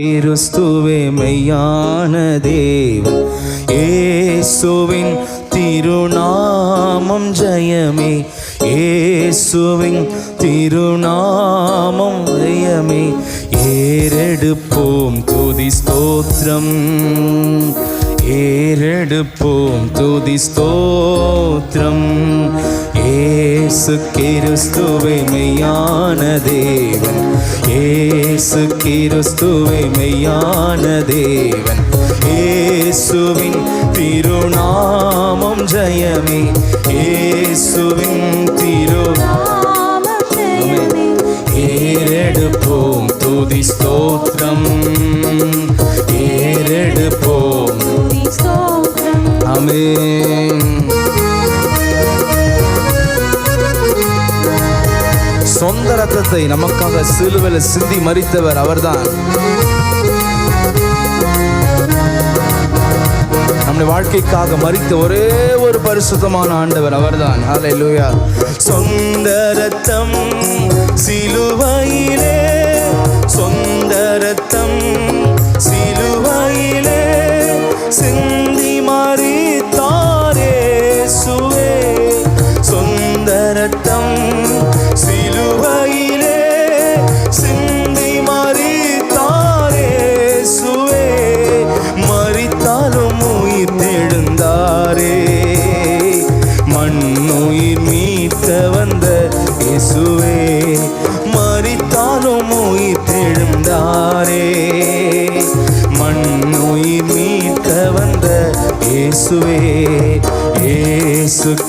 கிறிஸ்துவே மெய்யான தேவன் ஏசுவின் திருநாமம் ஜெயமே. ஏசுவின் திருநாமம் ஜெயமே. ஏறெடுப்போம் துதி ஸ்தோத்திரம். ஏறெடுப்போம் துதி ஸ்தோத்திரம். ஏசு கிறிஸ்துவை மெய்யான தேவன். ஏசு கிறிஸ்துவை மெய்யான தேவன். ஏசுவின் திருநாமம் ஜெயமே. ஏசுவின் திரு ஏறெடுப்போம். துதி ஸ்தோத்திரம். ரத்தத்தை நமக்காக சிலுவையில் சிந்தி மறித்தவர் அவர்தான். நம்முடைய வாழ்க்கைக்காக மறித்த ஒரே ஒரு பரிசுத்தமான ஆண்டவர் அவர்தான். ஹalleluya சொந்த ரத்தம்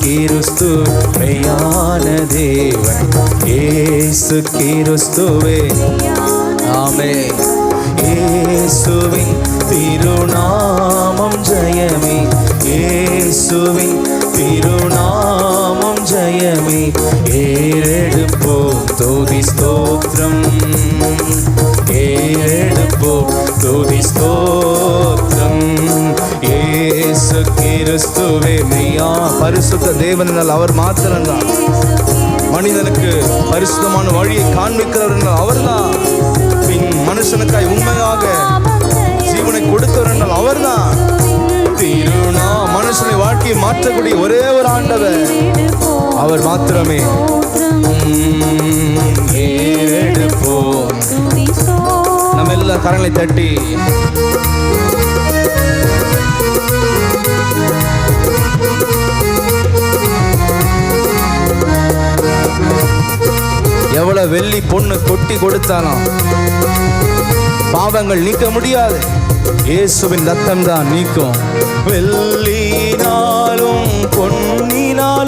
கிறிஸ்து மெய்யான தேவன். ஏசு கிறிஸ்துவே. ஆமே ஏசுவின் திருநாமம் ஜெயமே. ஏசுவின் திருநாமம் ஜெயமே. ஏறெடுப்போம் தோதி ஸ்தோத்திரம். கிறிஸ்துவே மெய்யா. பரிசுத்த தேவனால் அவர் மாத்திரம்தான். மனிதனுக்கு பரிசுத்தமான வழியை காண்பிக்கிறவர் என்றால் அவர்தான். பின் மனுஷனுக்காய் உண்மையாக ஜீவனை கொடுத்தவர் என்றால் அவர்தான். திருநா மனுஷனை வாழ்க்கையை மாற்றக்கூடிய ஒரே ஒரு ஆண்டவர். அவர் மாத்திரமே. நம்ம எல்லா கரங்களை தட்டி. வெள்ளி பொண்ணு கொட்டி கொடுத்தாலும் பாவங்கள் நீக்க முடியாது. இயேசுவின் ரத்தம் தான் நீக்கும் வெள்ளினாலும் பொன்னினால்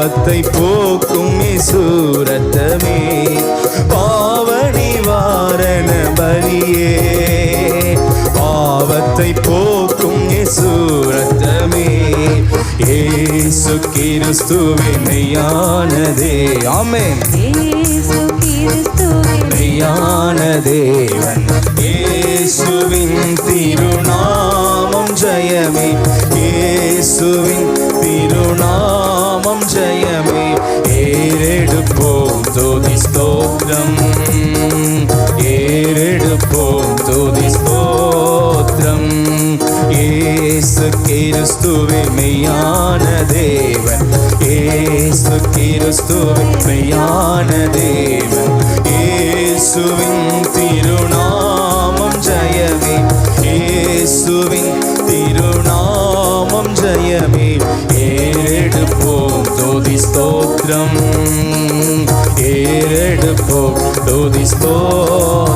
பாவத்தை போக்கும் சூரத்தமே. பாவ நிவாரண பலியே. பாவத்தை போக்கும் சூரத்தமே. ஏசு கிறிஸ்துவே மெய்யானதே ஆமென் மெய்யான தேவன் இயேசுவின் திருநாமம் ஜெயமே. இயேசுவின் திருநாமம் கிறிஸ்துவே மெய்யான தேவன். ஏசு கிறிஸ்துவே மெய்யான தேவன். ஏசுவின் திருநாமம் ஜெயமே. ஏசுவின் திருநாமம் ஜெயமே. ஏறெடுப்போம் தோதி ஸ்தோத்திரம். ஏறெடுப்போம் தோதி ஸ்தோத்திரம்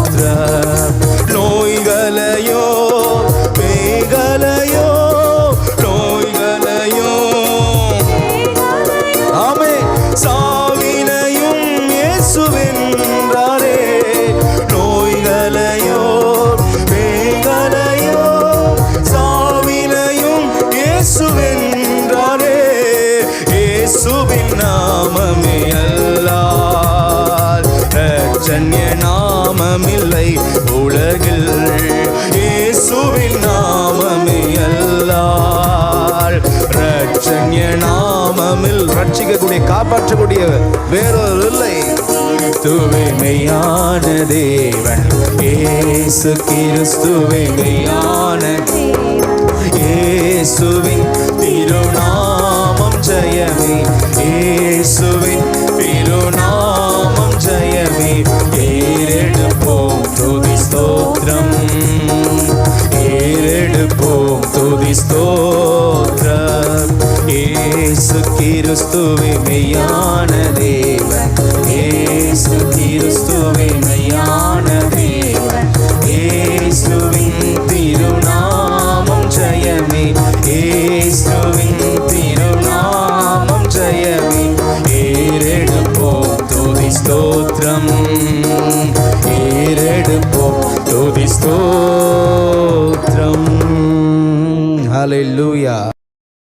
ரட்சண்ய நாமமில்லை. உலகில் இயேசுவின் நாமமே அல்லால் ரட்சன்ய நாமமில் ரட்சிக்கக்கூடிய காப்பாற்றக்கூடிய வேறொரு இல்லை. கிறிஸ்துவே மெய்யான தேவன் ஏசு கிறிஸ்துவே மெய்யான ஏசு ஓம் துதி ஸ்தோத்ரம் ஏசு கிறிஸ்துவே மெய்யான தேவன் ஏசு கிறிஸ்துவே மெய்யான தேவன் ஏசுவின் திருநாமம் ஜெயமே ஏசுவின் திருநாமம் ஜெயமே ஏறெடுப்போம் துதி ஸ்தோத்ரம் ஏறெடுப்போம் துதி ஸ்தோத்திரம் Hallelujah.